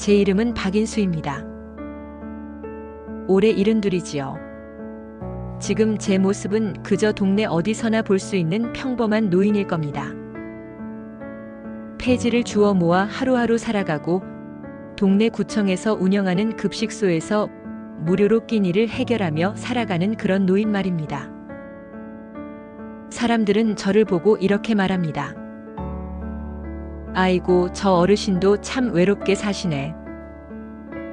제 이름은 박인수입니다. 올해 일흔둘이지요. 지금 제 모습은 그저 동네 어디서나 볼 수 있는 평범한 노인일 겁니다. 폐지를 주워 모아 하루하루 살아가고 동네 구청에서 운영하는 급식소에서 무료로 끼니를 해결하며 살아가는 그런 노인 말입니다. 사람들은 저를 보고 이렇게 말합니다. 아이고, 저 어르신도 참 외롭게 사시네.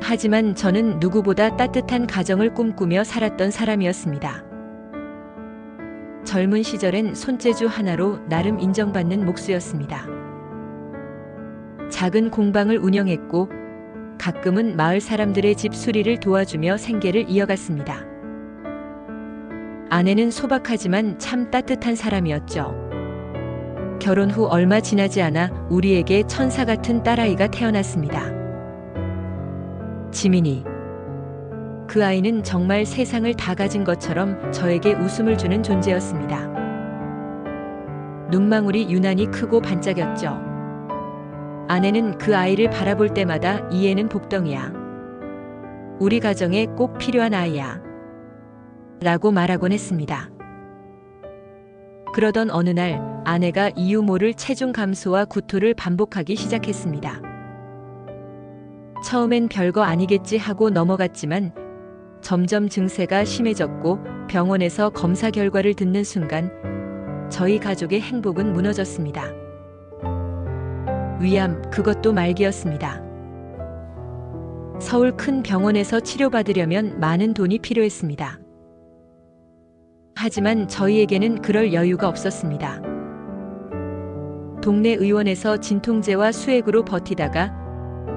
하지만 저는 누구보다 따뜻한 가정을 꿈꾸며 살았던 사람이었습니다. 젊은 시절엔 손재주 하나로 나름 인정받는 목수였습니다. 작은 공방을 운영했고 가끔은 마을 사람들의 집 수리를 도와주며 생계를 이어갔습니다. 아내는 소박하지만 참 따뜻한 사람이었죠. 결혼 후 얼마 지나지 않아 우리에게 천사 같은 딸아이가 태어났습니다. 지민이. 그 아이는 정말 세상을 다 가진 것처럼 저에게 웃음을 주는 존재였습니다. 눈망울이 유난히 크고 반짝였죠. 아내는 그 아이를 바라볼 때마다 이 애는 복덩이야. 우리 가정에 꼭 필요한 아이야. 라고 말하곤 했습니다. 그러던 어느 날 아내가 이유 모를 체중 감소와 구토를 반복하기 시작했습니다. 처음엔 별거 아니겠지 하고 넘어갔지만 점점 증세가 심해졌고 병원에서 검사 결과를 듣는 순간 저희 가족의 행복은 무너졌습니다. 위암, 그것도 말기였습니다. 서울 큰 병원에서 치료받으려면 많은 돈이 필요했습니다. 하지만 저희에게는 그럴 여유가 없었습니다. 동네 의원에서 진통제와 수액으로 버티다가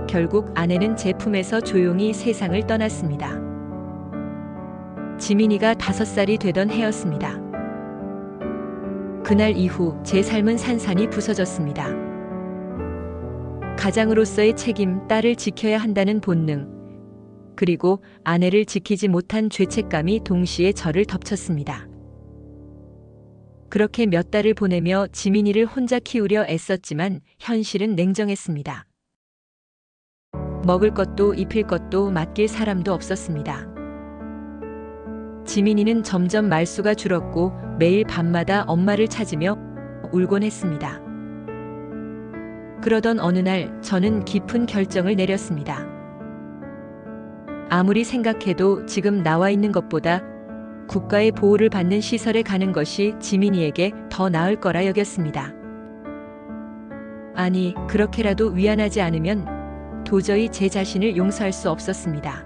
결국 아내는 제품에서 조용히 세상을 떠났습니다. 지민이가 다섯 살이 되던 해였습니다. 그날 이후 제 삶은 산산이 부서졌습니다. 가장으로서의 책임, 딸을 지켜야 한다는 본능, 그리고 아내를 지키지 못한 죄책감이 동시에 저를 덮쳤습니다. 그렇게 몇 달을 보내며 지민이를 혼자 키우려 애썼지만 현실은 냉정했습니다. 먹을 것도 입힐 것도 맡길 사람도 없었습니다. 지민이는 점점 말수가 줄었고 매일 밤마다 엄마를 찾으며 울곤 했습니다. 그러던 어느 날 저는 깊은 결정을 내렸습니다. 아무리 생각해도 지금 나와 있는 것보다 국가의 보호를 받는 시설에 가는 것이 지민이에게 더 나을 거라 여겼습니다. 아니, 그렇게라도 위안하지 않으면 도저히 제 자신을 용서할 수 없었습니다.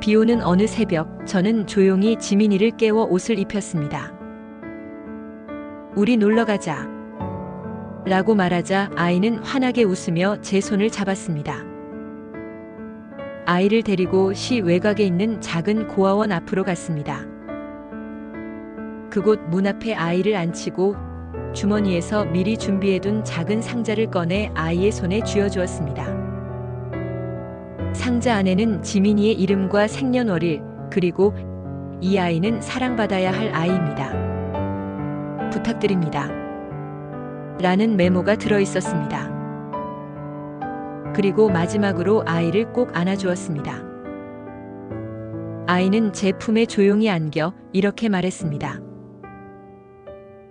비 오는 어느 새벽, 저는 조용히 지민이를 깨워 옷을 입혔습니다. 우리 놀러 가자. 라고 말하자 아이는 환하게 웃으며 제 손을 잡았습니다. 아이를 데리고 시 외곽에 있는 작은 고아원 앞으로 갔습니다. 그곳 문 앞에 아이를 앉히고 주머니에서 미리 준비해둔 작은 상자를 꺼내 아이의 손에 쥐어주었습니다. 상자 안에는 지민이의 이름과 생년월일, 그리고 이 아이는 사랑받아야 할 아이입니다. 부탁드립니다. 라는 메모가 들어 있었습니다. 그리고 마지막으로 아이를 꼭 안아주었습니다. 아이는 제 품에 조용히 안겨 이렇게 말했습니다.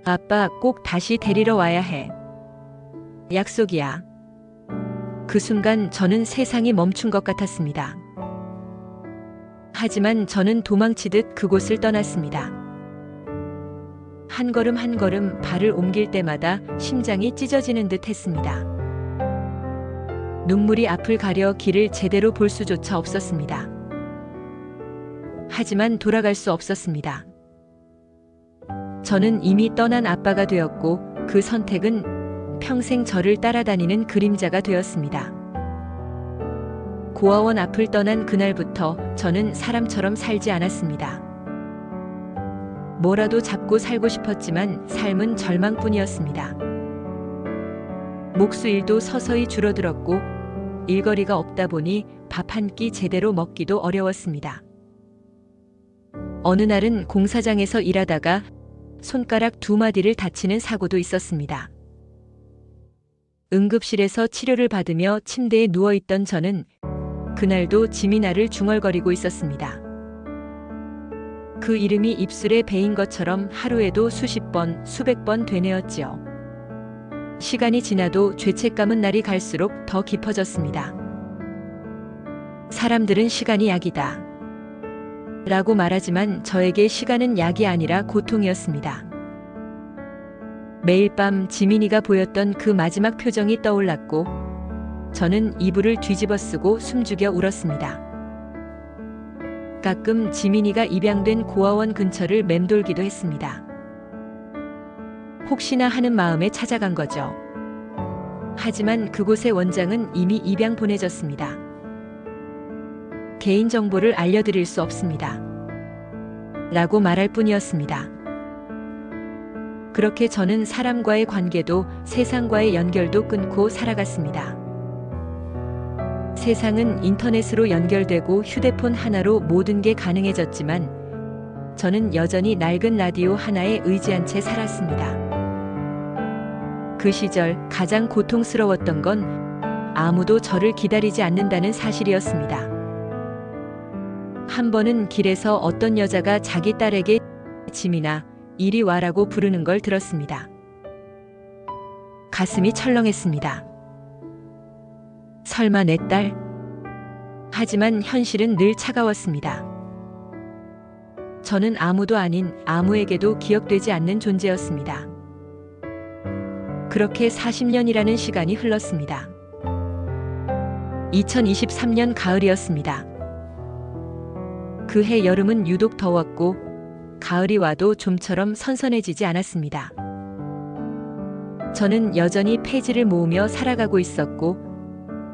아빠 꼭 다시 데리러 와야 해. 약속이야. 그 순간 저는 세상이 멈춘 것 같았습니다. 하지만 저는 도망치듯 그곳을 떠났습니다. 한 걸음 한 걸음 발을 옮길 때마다 심장이 찢어지는 듯 했습니다. 눈물이 앞을 가려 길을 제대로 볼 수조차 없었습니다. 하지만 돌아갈 수 없었습니다. 저는 이미 떠난 아빠가 되었고 그 선택은 평생 저를 따라다니는 그림자가 되었습니다. 고아원 앞을 떠난 그날부터 저는 사람처럼 살지 않았습니다. 뭐라도 잡고 살고 싶었지만 삶은 절망뿐이었습니다. 목수 일도 서서히 줄어들었고 일거리가 없다 보니 밥 한 끼 제대로 먹기도 어려웠습니다. 어느 날은 공사장에서 일하다가 손가락 두 마디를 다치는 사고도 있었습니다. 응급실에서 치료를 받으며 침대에 누워있던 저는 그날도 지민아를 중얼거리고 있었습니다. 그 이름이 입술에 배인 것처럼 하루에도 수십 번, 수백 번 되뇌었지요. 시간이 지나도 죄책감은 날이 갈수록 더 깊어졌습니다. 사람들은 시간이 약이다. 라고 말하지만 저에게 시간은 약이 아니라 고통이었습니다. 매일 밤 지민이가 보였던 그 마지막 표정이 떠올랐고, 저는 이불을 뒤집어 쓰고 숨죽여 울었습니다. 가끔 지민이가 입양된 고아원 근처를 맴돌기도 했습니다. 혹시나 하는 마음에 찾아간 거죠. 하지만 그곳의 원장은 이미 입양 보내졌습니다. 개인정보를 알려드릴 수 없습니다. 라고 말할 뿐이었습니다. 그렇게 저는 사람과의 관계도 세상과의 연결도 끊고 살아갔습니다. 세상은 인터넷으로 연결되고 휴대폰 하나로 모든 게 가능해졌지만 저는 여전히 낡은 라디오 하나에 의지한 채 살았습니다. 그 시절 가장 고통스러웠던 건 아무도 저를 기다리지 않는다는 사실이었습니다. 한 번은 길에서 어떤 여자가 자기 딸에게 짐이나 이리 와라고 부르는 걸 들었습니다. 가슴이 철렁했습니다. 설마 내 딸? 하지만 현실은 늘 차가웠습니다. 저는 아무도 아닌 아무에게도 기억되지 않는 존재였습니다. 그렇게 40년이라는 시간이 흘렀습니다. 2023년 가을이었습니다. 그해 여름은 유독 더웠고 가을이 와도 좀처럼 선선해지지 않았습니다. 저는 여전히 폐지를 모으며 살아가고 있었고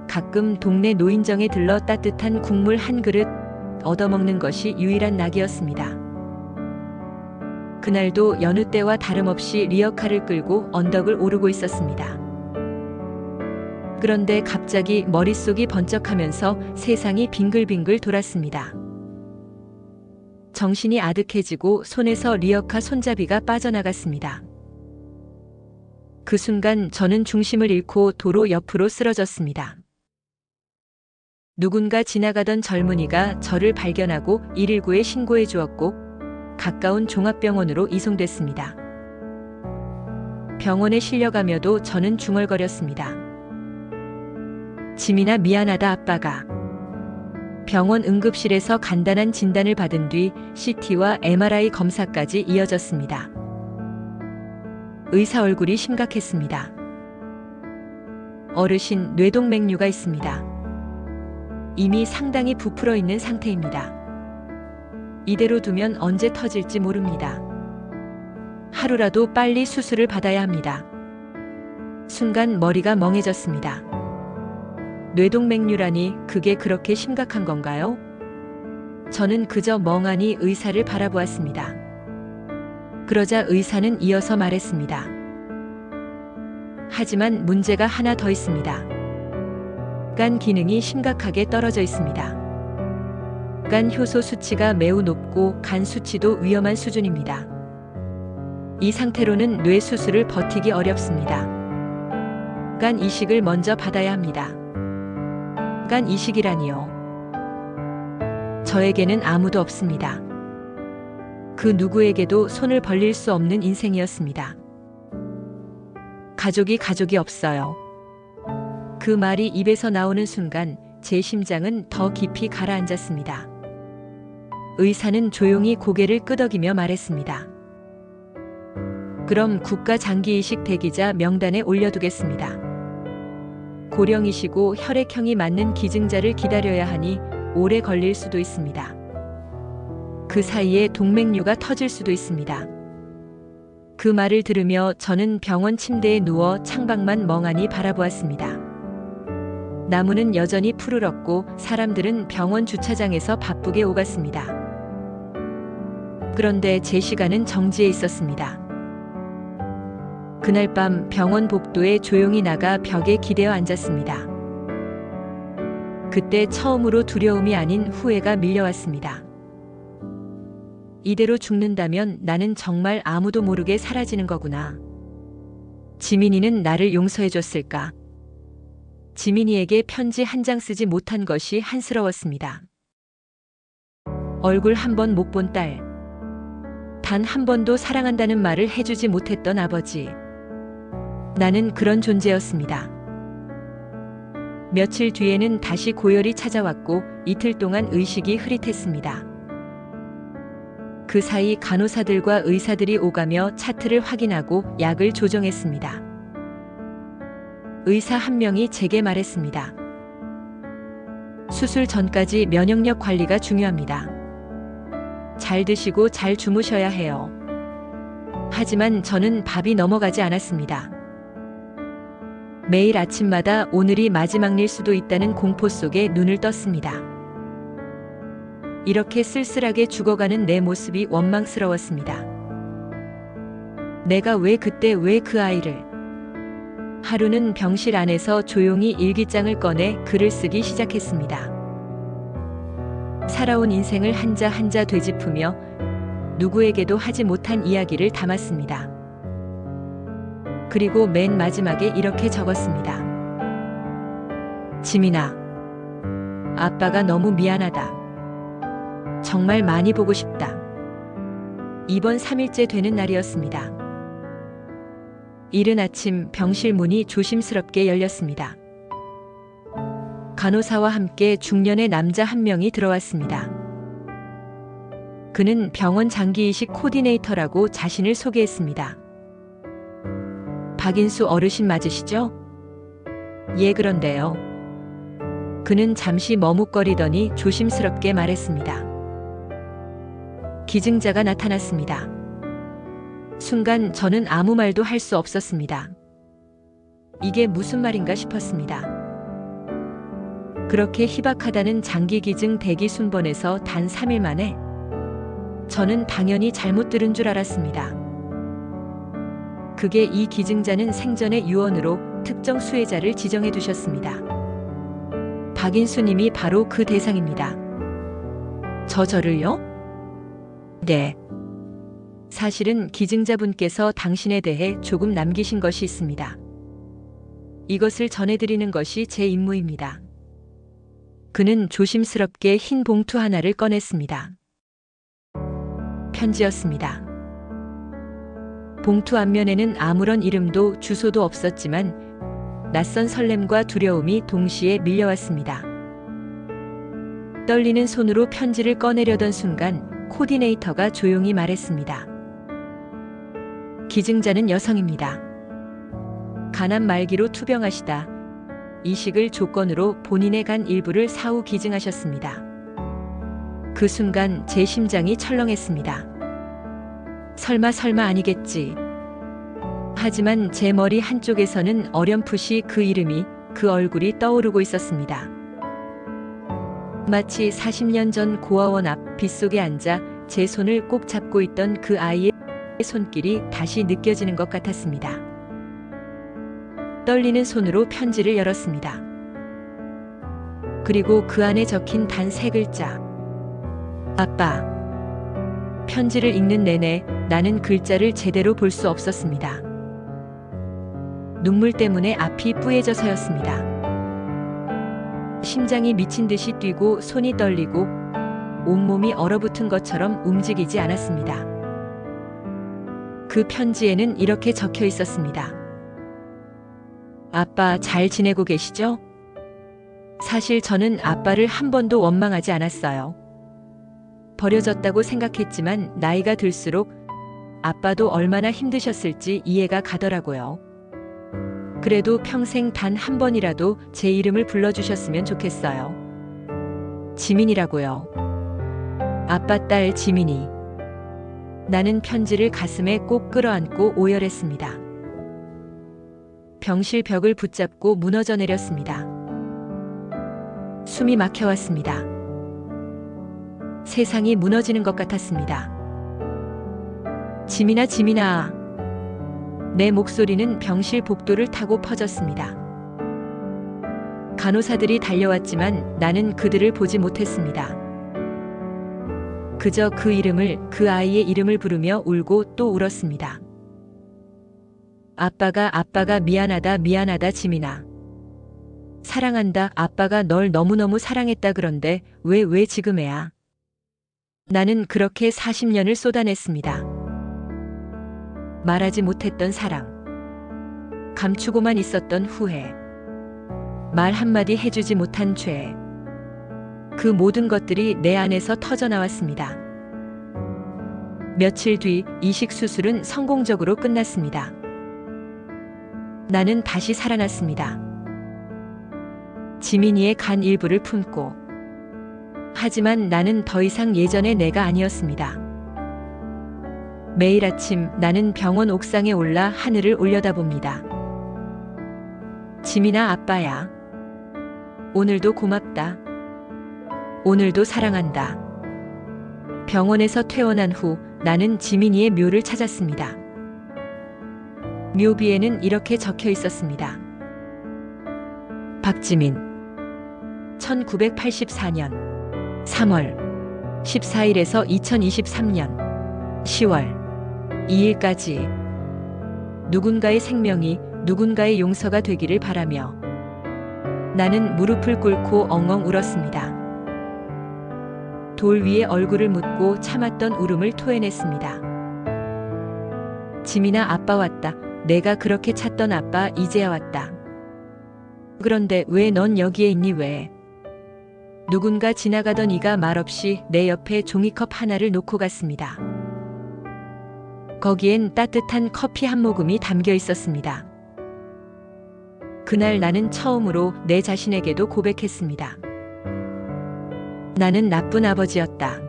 가끔 동네 노인정에 들러 따뜻한 국물 한 그릇 얻어먹는 것이 유일한 낙이었습니다. 그날도 여느 때와 다름없이 리어카를 끌고 언덕을 오르고 있었습니다. 그런데 갑자기 머릿속이 번쩍하면서 세상이 빙글빙글 돌았습니다. 정신이 아득해지고 손에서 리어카 손잡이가 빠져나갔습니다. 그 순간 저는 중심을 잃고 도로 옆으로 쓰러졌습니다. 누군가 지나가던 젊은이가 저를 발견하고 119에 신고해 주었고 가까운 종합병원으로 이송됐습니다. 병원에 실려가며도 저는 중얼거렸습니다. 지민아 미안하다 아빠가. 병원 응급실에서 간단한 진단을 받은 뒤 CT와 MRI 검사까지 이어졌습니다. 의사 얼굴이 심각했습니다. 어르신 뇌동맥류가 있습니다. 이미 상당히 부풀어 있는 상태입니다. 이대로 두면 언제 터질지 모릅니다. 하루라도 빨리 수술을 받아야 합니다. 순간 머리가 멍해졌습니다. 뇌동맥류라니 그게 그렇게 심각한 건가요? 저는 그저 멍하니 의사를 바라보았습니다. 그러자 의사는 이어서 말했습니다. 하지만 문제가 하나 더 있습니다. 간 기능이 심각하게 떨어져 있습니다. 간 효소 수치가 매우 높고 간 수치도 위험한 수준입니다. 이 상태로는 뇌 수술을 버티기 어렵습니다. 간 이식을 먼저 받아야 합니다. 간 이식이라니요. 저에게는 아무도 없습니다. 그 누구에게도 손을 벌릴 수 없는 인생이었습니다. 가족이 가족이 없어요. 그 말이 입에서 나오는 순간 제 심장은 더 깊이 가라앉았습니다. 의사는 조용히 고개를 끄덕이며 말했습니다. 그럼 국가 장기이식 대기자 명단에 올려두겠습니다. 고령이시고 혈액형이 맞는 기증자를 기다려야 하니 오래 걸릴 수도 있습니다. 그 사이에 동맥류가 터질 수도 있습니다. 그 말을 들으며 저는 병원 침대에 누워 창밖만 멍하니 바라보았습니다. 나무는 여전히 푸르렀고 사람들은 병원 주차장에서 바쁘게 오갔습니다. 그런데 제 시간은 정지해 있었습니다. 그날 밤 병원 복도에 조용히 나가 벽에 기대어 앉았습니다. 그때 처음으로 두려움이 아닌 후회가 밀려왔습니다. 이대로 죽는다면 나는 정말 아무도 모르게 사라지는 거구나. 지민이는 나를 용서해 줬을까? 지민이에게 편지 한 장 쓰지 못한 것이 한스러웠습니다. 얼굴 한 번 못 본 딸. 단 한 번도 사랑한다는 말을 해주지 못했던 아버지. 나는 그런 존재였습니다. 며칠 뒤에는 다시 고열이 찾아왔고 이틀 동안 의식이 흐릿했습니다. 그 사이 간호사들과 의사들이 오가며 차트를 확인하고 약을 조정했습니다. 의사 한 명이 제게 말했습니다. 수술 전까지 면역력 관리가 중요합니다. 잘 드시고 잘 주무셔야 해요. 하지만 저는 밥이 넘어가지 않았습니다. 매일 아침마다 오늘이 마지막일 수도 있다는 공포 속에 눈을 떴습니다. 이렇게 쓸쓸하게 죽어가는 내 모습이 원망스러웠습니다. 내가 왜 그때 왜 그 아이를 하루는 병실 안에서 조용히 일기장을 꺼내 글을 쓰기 시작했습니다. 살아온 인생을 한자 한자 되짚으며 누구에게도 하지 못한 이야기를 담았습니다. 그리고 맨 마지막에 이렇게 적었습니다. 지민아, 아빠가 너무 미안하다. 정말 많이 보고 싶다. 이번 3일째 되는 날이었습니다. 이른 아침 병실 문이 조심스럽게 열렸습니다. 간호사와 함께 중년의 남자 한 명이 들어왔습니다. 그는 병원 장기이식 코디네이터라고 자신을 소개했습니다. 박인수 어르신 맞으시죠? 예, 그런데요. 그는 잠시 머뭇거리더니 조심스럽게 말했습니다. 기증자가 나타났습니다. 순간 저는 아무 말도 할 수 없었습니다. 이게 무슨 말인가 싶었습니다. 그렇게 희박하다는 장기 기증 대기 순번에서 단 3일 만에 저는 당연히 잘못 들은 줄 알았습니다. 그게 이 기증자는 생전의 유언으로 특정 수혜자를 지정해 두셨습니다. 박인수님이 바로 그 대상입니다. 저 저를요? 네. 사실은 기증자분께서 당신에 대해 조금 남기신 것이 있습니다. 이것을 전해드리는 것이 제 임무입니다. 그는 조심스럽게 흰 봉투 하나를 꺼냈습니다. 편지였습니다. 봉투 앞면에는 아무런 이름도 주소도 없었지만 낯선 설렘과 두려움이 동시에 밀려왔습니다. 떨리는 손으로 편지를 꺼내려던 순간 코디네이터가 조용히 말했습니다. 기증자는 여성입니다. 가난 말기로 투병하시다. 이식을 조건으로 본인의 간 일부를 사후 기증하셨습니다. 그 순간 제 심장이 철렁했습니다. 설마 설마 아니겠지. 하지만 제 머리 한쪽에서는 어렴풋이 그 이름이 그 얼굴이 떠오르고 있었습니다. 마치 40년 전 고아원 앞 빗속에 앉아 제 손을 꼭 잡고 있던 그 아이의 손길이 다시 느껴지는 것 같았습니다. 떨리는 손으로 편지를 열었습니다. 그리고 그 안에 적힌 단 세 글자. 아빠. 편지를 읽는 내내 나는 글자를 제대로 볼 수 없었습니다. 눈물 때문에 앞이 뿌얘져서였습니다. 심장이 미친 듯이 뛰고 손이 떨리고 온몸이 얼어붙은 것처럼 움직이지 않았습니다. 그 편지에는 이렇게 적혀 있었습니다. 아빠 잘 지내고 계시죠? 사실 저는 아빠를 한 번도 원망하지 않았어요. 버려졌다고 생각했지만 나이가 들수록 아빠도 얼마나 힘드셨을지 이해가 가더라고요. 그래도 평생 단 한 번이라도 제 이름을 불러주셨으면 좋겠어요. 지민이라고요. 아빠 딸 지민이. 나는 편지를 가슴에 꼭 끌어안고 오열했습니다. 병실 벽을 붙잡고 무너져 내렸습니다. 숨이 막혀왔습니다. 세상이 무너지는 것 같았습니다. 지민아, 지민아. 내 목소리는 병실 복도를 타고 퍼졌습니다. 간호사들이 달려왔지만 나는 그들을 보지 못했습니다. 그저 그 이름을, 그 아이의 이름을 부르며 울고 또 울었습니다. 아빠가, 아빠가 미안하다, 미안하다, 지민아. 사랑한다. 아빠가 널 너무너무 사랑했다 그런데 왜 왜 지금 애야? 나는 그렇게 40년을 쏟아냈습니다. 말하지 못했던 사랑. 감추고만 있었던 후회. 말 한마디 해주지 못한 죄. 그 모든 것들이 내 안에서 터져 나왔습니다. 며칠 뒤 이식 수술은 성공적으로 끝났습니다. 나는 다시 살아났습니다. 지민이의 간 일부를 품고. 하지만 나는 더 이상 예전의 내가 아니었습니다. 매일 아침 나는 병원 옥상에 올라 하늘을 올려다봅니다. 지민아 아빠야. 오늘도 고맙다. 오늘도 사랑한다. 병원에서 퇴원한 후 나는 지민이의 묘를 찾았습니다. 묘비에는 이렇게 적혀 있었습니다. 박지민 1984년 3월 14일에서 2023년 10월 2일까지 누군가의 생명이 누군가의 용서가 되기를 바라며 나는 무릎을 꿇고 엉엉 울었습니다. 돌 위에 얼굴을 묻고 참았던 울음을 토해냈습니다. 지민아 아빠 왔다. 내가 그렇게 찾던 아빠 이제야 왔다. 그런데 왜 넌 여기에 있니 왜? 누군가 지나가던 이가 말없이 내 옆에 종이컵 하나를 놓고 갔습니다. 거기엔 따뜻한 커피 한 모금이 담겨 있었습니다. 그날 나는 처음으로 내 자신에게도 고백했습니다. 나는 나쁜 아버지였다.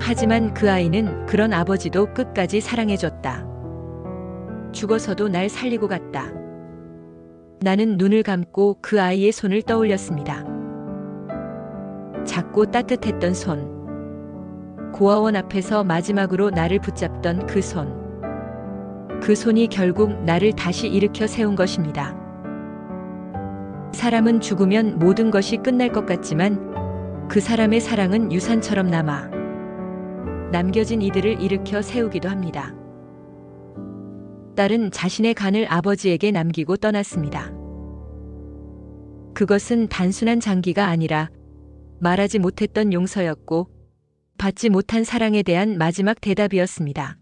하지만 그 아이는 그런 아버지도 끝까지 사랑해줬다. 죽어서도 날 살리고 갔다. 나는 눈을 감고 그 아이의 손을 떠올렸습니다. 작고 따뜻했던 손. 고아원 앞에서 마지막으로 나를 붙잡던 그 손. 그 손이 결국 나를 다시 일으켜 세운 것입니다. 사람은 죽으면 모든 것이 끝날 것 같지만 그 사람의 사랑은 유산처럼 남아 남겨진 이들을 일으켜 세우기도 합니다. 딸은 자신의 간을 아버지에게 남기고 떠났습니다. 그것은 단순한 장기가 아니라 말하지 못했던 용서였고 받지 못한 사랑에 대한 마지막 대답이었습니다.